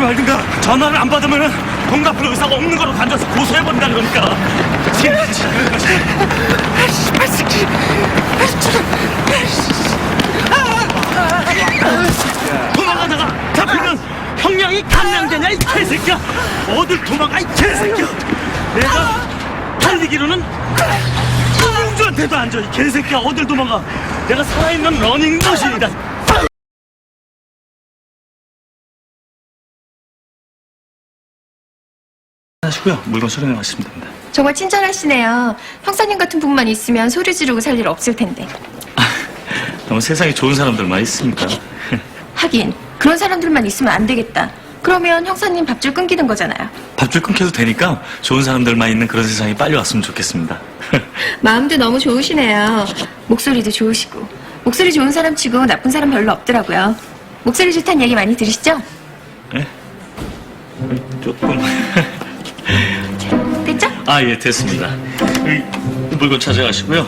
말든가 전화를 안 받으면 동갑을 의사가 없는 거로 간져서 고소해버린다 그러니까? 도망가다가. 잡히면 형량이 감량되냐 이 개새끼야. 어딜 도망가 이 개새끼야. 내가 달리기로는 이봉주한테도 앉아 이 개새끼야. 어딜 도망가. 내가 살아있는 러닝머신이다 하시고요 물건 수령해 가시면 됩니다 정말 친절하시네요. 형사님 같은 분만 있으면 소리 지르고 살 일 없을 텐데. 너무 세상에 좋은 사람들만 있습니까 하긴 그런 사람들만 있으면 안 되겠다. 그러면 형사님 밥줄 끊기는 거잖아요. 밥줄 끊겨도 되니까 좋은 사람들만 있는 그런 세상이 빨리 왔으면 좋겠습니다 마음도 너무 좋으시네요. 목소리도 좋으시고. 목소리 좋은 사람 치고 나쁜 사람 별로 없더라고요. 목소리 좋다는 얘기 많이 들으시죠? 예? 조금? 아, 예, 됐습니다. 이 물건 찾아가시고요.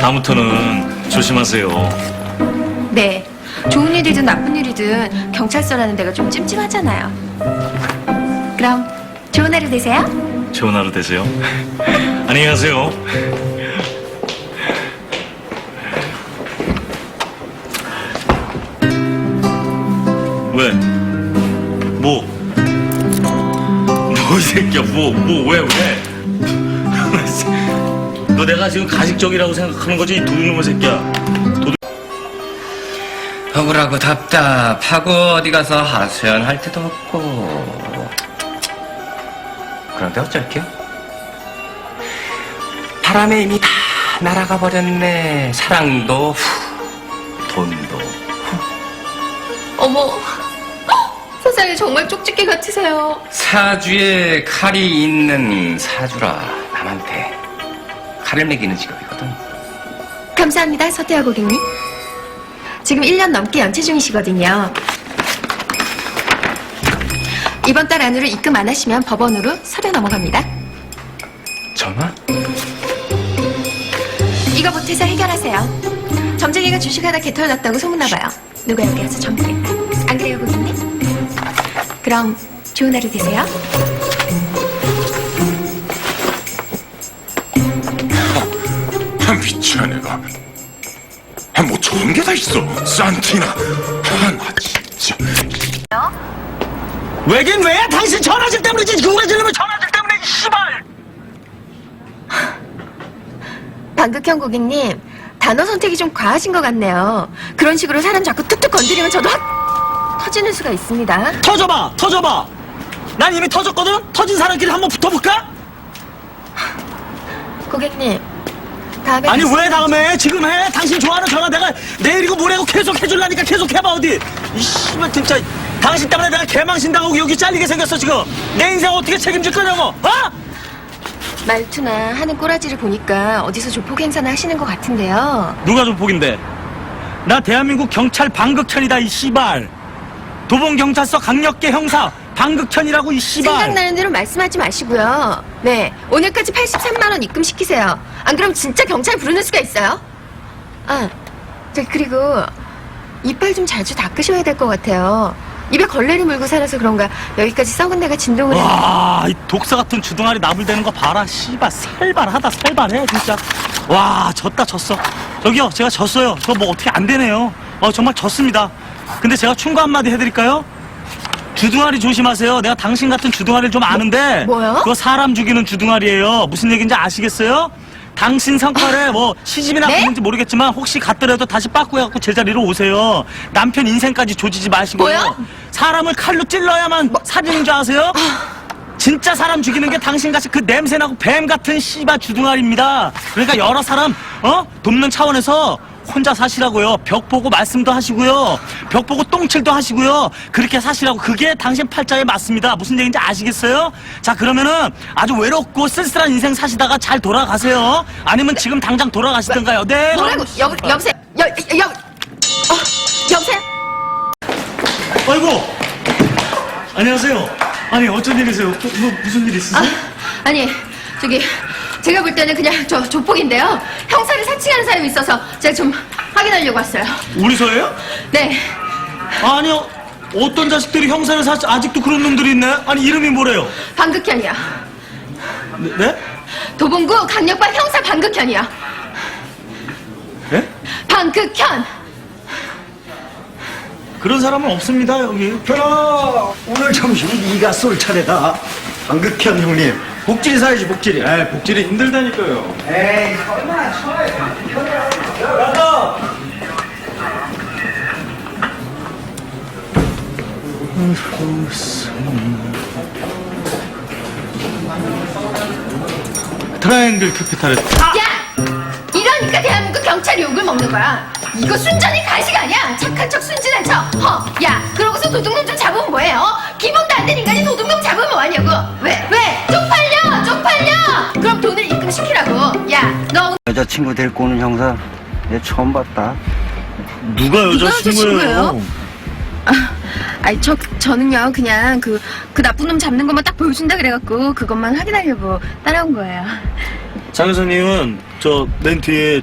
다음부터는 조심하세요. 네. 좋은 일이든 나쁜 일이든 경찰서라는 데가 좀 찜찜하잖아요. 그럼 좋은 하루 되세요. 좋은 하루 되세요. 안녕히 가세요. 왜? 뭐? 뭐, 이 새끼야, 뭐, 뭐, 왜, 왜? 너 내가 지금 가식적이라고 생각하는 거지? 이 도둑놈의 새끼야. 억울하고 답답하고 어디 가서 하소연할 데도 없고 그런데 어쩔게요 바람에 이미 다 날아가 버렸네 사랑도 후 돈도 어머, 세상에 정말 쪽집게 같으세요. 사주에 칼이 있는 사주라 남한테 칼을 매기는 직업이거든 감사합니다, 서태하 고객님. 지금 1년 넘게 연체 중이시거든요. 이번 달 안으로 입금 안 하시면 법원으로 서류 넘어갑니다. 전화? 이거 보태서 해결하세요. 점쟁이가 주식하다 개털났다고 소문나봐요. 누가 여기 와서 전부겠다. 안 그래요, 고객님? 그럼 좋은 하루 되세요. 아, 미치한 애가. 아, 뭐 좋은 게 다 있어. 산티나. 아, 나 진짜. 왜긴 왜야? 당신 전화질 때문이지. 지르면 전화질 때문에, 이 씨발! 방극형 고객님, 단어 선택이 좀 과하신 것 같네요. 그런 식으로 사람 자꾸 툭툭 건드리면 저도 확 터지는 수가 있습니다. 터져봐, 터져봐. 난 이미 터졌거든. 터진 사람끼리 한번 붙어볼까? 고객님, 다음에 아니 다시- 왜 다음에 지금 해? 당신 좋아하는 전화 내가 내일이고 모레고 계속 해줄라니까 계속 해봐 어디? 이 씨발 진짜 당신 때문에 내가 개망신 당하고 여기 잘리게 생겼어 지금. 내 인생 어떻게 책임질 거냐고? 어? 말투나 하는 꼬라지를 보니까 어디서 조폭 행사나 하시는 것 같은데요. 누가 조폭인데? 나 대한민국 경찰 방극현이다 이 씨발. 도봉 경찰서 강력계 형사 방극현이라고 이 씨발. 생각나는 대로 말씀하지 마시고요. 네, 오늘까지 83만 원 입금시키세요. 안 그럼 진짜 경찰 부르는 수가 있어요. 아, 저 그리고 이빨 좀 자주 닦으셔야 될 것 같아요. 입에 걸레를 물고 살아서 그런가 여기까지 썩은 데가 진동을 해요. 와, 이 독사 같은 주둥아리 나불대는 거 봐라. 씨발, 살발하다, 살발해, 진짜. 와, 졌다, 졌어. 저기요, 제가 졌어요. 저 뭐 어떻게 안 되네요. 어, 정말 졌습니다. 근데 제가 충고 한마디 해드릴까요? 주둥아리 조심하세요. 내가 당신 같은 주둥아리를 좀 아는데. 뭐- 뭐요? 그거 사람 죽이는 주둥아리예요. 무슨 얘기인지 아시겠어요? 당신 성과를 뭐 시집이나 네? 갔는지 모르겠지만 혹시 갔더라도 다시 빠꾸해갖고 제자리로 오세요. 남편 인생까지 조지지 마시고요. 뭐요? 사람을 칼로 찔러야만 살인인 줄 아세요? 진짜 사람 죽이는 게 당신같이 그 냄새나고 뱀 같은 씨바 주둥아리입니다. 그러니까 여러 사람 어 돕는 차원에서 혼자 사시라고요. 벽 보고 말씀도 하시고요. 벽 보고 똥칠도 하시고요. 그렇게 사시라고 그게 당신 팔자에 맞습니다. 무슨 얘기인지 아시겠어요? 자 그러면은 아주 외롭고 쓸쓸한 인생 사시다가 잘 돌아가세요. 아니면 지금 당장 돌아가시던가요. 네. 뭐라고? 여, 여보세요? 여, 여, 여, 어, 여보세요? 아이고. 안녕하세요. 아니 어쩐 일이세요? 뭐, 뭐 무슨 일 있으세요? 아, 아니, 저기, 제가 볼 때는 그냥 저 조폭인데요. 형사를 사칭하는 사람이 있어서 제가 좀 확인하려고 왔어요. 우리 서예요? 네. 아니요. 어떤 자식들이 형사를 사 아직도 그런 놈들이 있네? 아니 이름이 뭐래요? 방극현이야. 네? 네? 도봉구 강력반 형사 방극현이야. 네? 방극현. 그런 사람은 없습니다 여기. 현아 오늘 점심 네가 쏠 차례다 방극현 형님 복질이 사야지 복질이 에 복질이 힘들다니까요. 에이 설마 트라이앵글 캐피탈에 야! 이러니까 대한민국 경찰이 욕을 먹는 거야. 이거 순전히 가식 아니야? 착한 척 순진한 척. 허, 야, 그러고서 도둑놈 좀 잡으면 뭐해? 어? 기본도 안 된 인간이 도둑놈 잡으면 뭐하냐고? 왜? 왜? 쪽팔려! 쪽팔려! 그럼 돈을 입금시키라고. 야, 너 여자친구 데리고 오는 형사 얘 처음 봤다 누가 여자친구예요? 여자친구예요? 아니 저 저는요 그냥 그 그 나쁜 놈 잡는 것만 딱 보여준다 그래갖고 그것만 확인하려고 따라온 거예요. 장 여사님은 저 맨 뒤에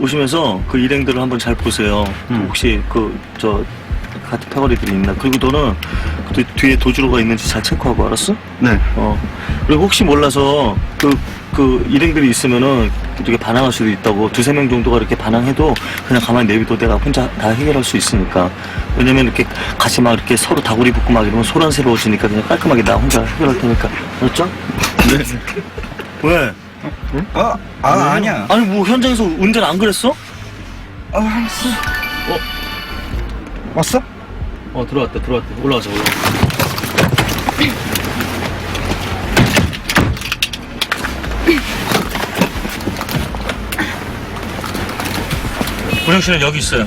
오시면서 그 일행들을 한번 잘 보세요. 혹시 그 저 같은 패거리들이 있나? 그리고 너는 그 뒤에 도주로가 있는지 잘 체크하고 알았어? 네 어. 그리고 혹시 몰라서 그, 그 일행들이 있으면은 이렇게 반항할 수도 있다고 두세 명 정도가 이렇게 반항해도 그냥 가만히 내비둬 내가 혼자 다 해결할 수 있으니까. 왜냐면 이렇게 같이 막 이렇게 서로 다구리 붙고 막 이러면 소란스러워지니까 그냥 깔끔하게 나 혼자 해결할 테니까. 알았죠? 네. 왜? 아, 아 아니야. 아니 뭐 현장에서 운전 안 그랬어? 아 알았어. 왔어? 어 들어왔다 들어왔다. 올라가자 올라가 운영 씨는 여기 있어요.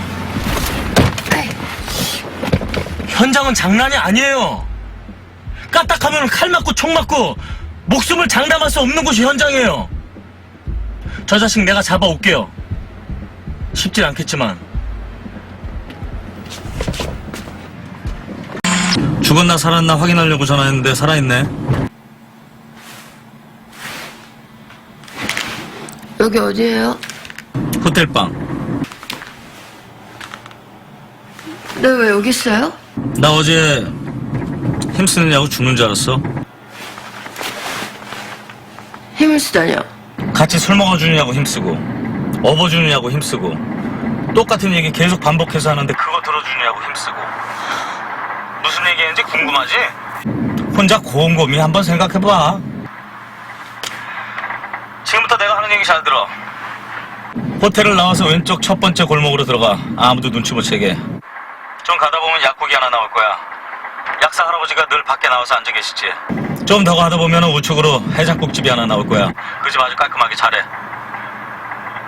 현장은 장난이 아니에요. 까딱하면 칼 맞고 총 맞고 목숨을 장담할 수 없는 곳이 현장이에요 저 자식 내가 잡아올게요 쉽진 않겠지만 죽었나 살았나 확인하려고 전화했는데 살아있네. 여기 어디예요? 호텔방. 네 왜 여기 있어요? 나 어제 힘쓰느냐고 죽는 줄 알았어. 힘을 쓰다뇨. 같이 술 먹어주느냐고 힘쓰고, 업어주느냐고 힘쓰고, 똑같은 얘기 계속 반복해서 하는데 그거 들어주느냐고 힘쓰고. 무슨 얘기했는지 궁금하지? 혼자 곰곰이 한번 생각해봐. 지금부터 내가 하는 얘기 잘 들어. 호텔을 나와서 왼쪽 첫 번째 골목으로 들어가. 아무도 눈치 못 채게. 좀 가다 보면 약국이 하나 나올 거야. 약사 할아버지가 늘 밖에 나와서 앉아 계시지. 좀 더 가다 보면 우측으로 해장국집이 하나 나올 거야. 그 집 아주 깔끔하게 잘해.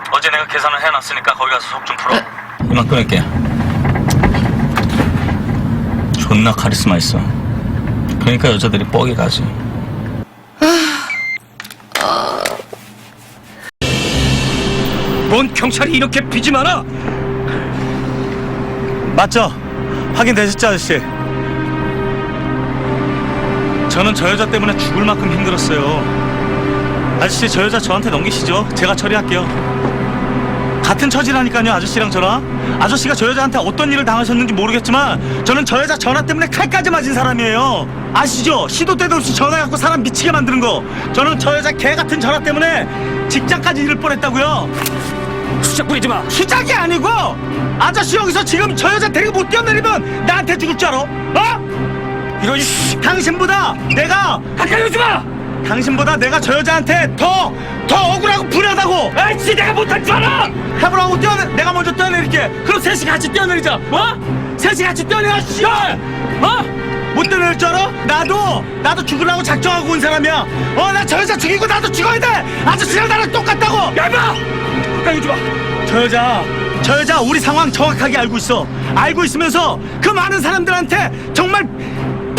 어제 내가 계산을 해놨으니까 거기 가서 속 좀 풀어. 이만 끊을게. 존나 카리스마 있어. 그러니까 여자들이 뻑이 가지. 뭔 경찰이 이렇게 비지 마라. 맞죠? 확인되셨죠, 아저씨? 저는 저 여자 때문에 죽을 만큼 힘들었어요. 아저씨, 저 여자 저한테 넘기시죠. 제가 처리할게요. 같은 처지라니까요, 아저씨랑 저랑. 아저씨가 저 여자한테 어떤 일을 당하셨는지 모르겠지만, 저는 저 여자 전화 때문에 칼까지 맞은 사람이에요. 아시죠? 시도 때도 없이 전화해갖고 사람 미치게 만드는 거. 저는 저 여자 개 같은 전화 때문에 직장까지 잃을 뻔했다고요. 수작 부리지 마. 수작이 아니고 아저씨 여기서 지금 저 여자 데리고 못 뛰어내리면 나한테 죽을 줄 알아? 어? 이런 씨. 당신보다 내가 가까이 오지 마. 당신보다 내가 저 여자한테 더 더 억울하고 불하다고 아이씨 내가 못할 줄 알아. 해보라고 뛰어내 내가 먼저 뛰어내릴게 그럼 셋이 같이 뛰어내리자 어? 셋이 같이 뛰어내려 씨 어? 못 뛰어내릴 줄 알아? 나도 나도 죽으려고 작정하고 온 사람이야 어 나 저 여자 죽이고 나도 죽어야 돼 아저씨랑 나랑 똑같다고 야 임마. 가까이 오지 마. 저 여자 저 여자 우리 상황 정확하게 알고 있어 알고 있으면서 그 많은 사람들한테 정말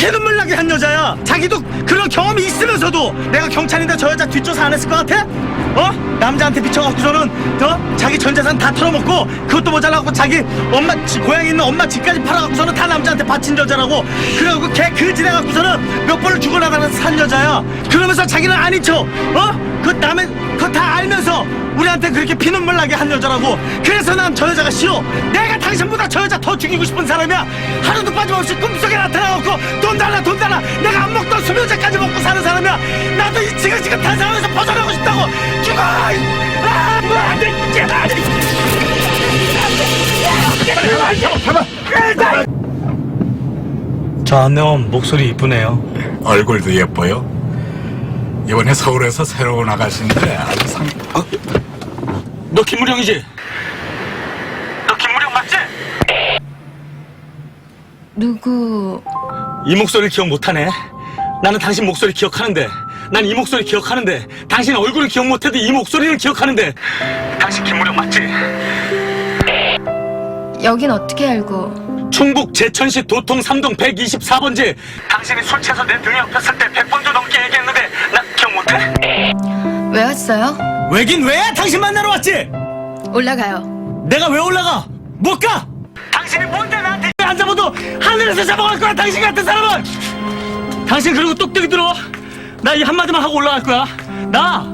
피눈물 나게 한 여자야. 자기도 그런 경험이 있으면서도 내가 경찰인데 저 여자 뒷조사 안 했을 것 같아? 어? 남자한테 비춰갖고서는 어? 자기 전 재산 다 털어먹고 그것도 모자라고 자기 엄마 지- 고향에 있는 엄마 집까지 팔아갖고서는 다 남자한테 바친 여자라고 그래갖고 걔 그지내갖고서는 몇 번을 죽어나가는 산 여자야 그러면서 자기는 아닌 척 어? 그 남의 그거 다 알면서 우리한테 그렇게 피눈물 나게 한 여자라고. 그래서 난 저 여자가 싫어. 내가 당신보다 저 여자 더 죽이고 싶은 사람이야. 하루도 빠짐없이 꿈속에 나타나갖고 돈 달라 돈 달라. 내가 안 먹던 수면제까지 먹고 사는 사람이야. 나도 이 지긋지긋한 상황에서 벗어나고 싶다고. 죽어! 이- 아, 뭐, 안 돼, 이제. 안 돼. 저 안내원 목소리 이쁘네요. 얼굴도 예뻐요. 이번에 서울에서 새로 나가신데 아주 상. 너 김무령이지? 너 김무령 맞지? 누구 이 목소리를 기억 못하네. 나는 당신 목소리 기억하는데, 난 이 목소리 기억하는데, 당신 얼굴을 기억 못해도 이 목소리를 기억하는데, 당신 김무령 맞지? 여긴 어떻게 알고 충북 제천시 도통 3동 124번지. 당신이 술 취해서 내 등에 엎였을 때 100번도 넘게 얘기했는데, 나 못해? 왜 왔어요? 왜긴 왜? 당신 만나러 왔지? 올라가요 내가 왜 올라가? 못 가! 당신이 뭔데 나한테 안 잡아도 하늘에서 잡아갈 거야 당신 같은 사람은! 당신 그리고 똑똑히 들어 나 이 한마디만 하고 올라갈 거야 나!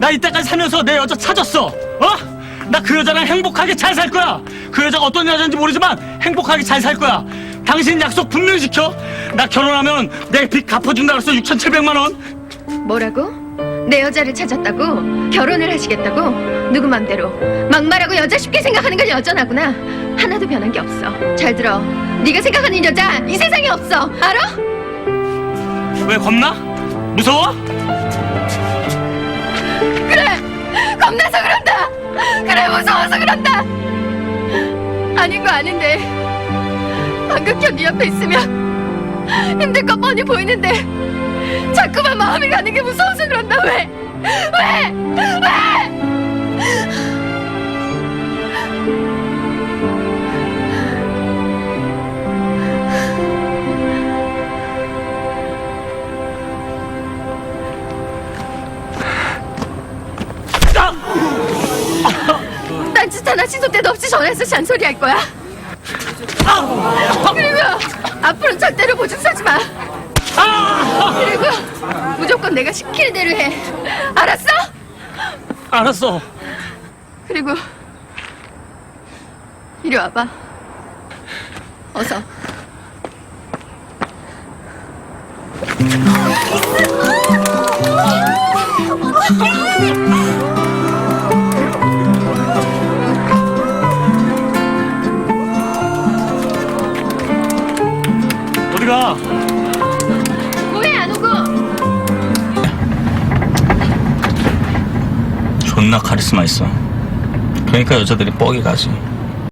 나 이때까지 살면서 내 여자 찾았어 어? 나 그 여자랑 행복하게 잘 살 거야 그 여자가 어떤 여자인지 모르지만 행복하게 잘 살 거야 당신 약속 분명히 지켜 나 결혼하면 내 빚 갚아준다 그랬어 6,700만 원 뭐라고? 내 여자를 찾았다고? 결혼을 하시겠다고? 누구 맘대로 막말하고 여자 쉽게 생각하는 건 여전하구나 하나도 변한 게 없어 잘 들어 네가 생각하는 여자 이 세상에 없어 알아? 왜 겁나? 무서워? 그래 겁나서 그런다 그래 무서워서 그런다 아닌 거 아는데 방극현 네 옆에 있으면 힘들 거 뻔히 보이는데 자꾸만 마음이 가는 게 무서워서 그런다 왜? 왜? 왜? 딴짓 하나 시도 때도 없이 전화해서 잔소리 할 거야 그리고 앞으로는 절대로 보증 서지 마 그리고 무조건 내가 시키는 대로 해. 알았어? 알았어 그리고 이리 와봐. 어서. 카리스마 있어. 그러니까 여자들이 뻑이 가지.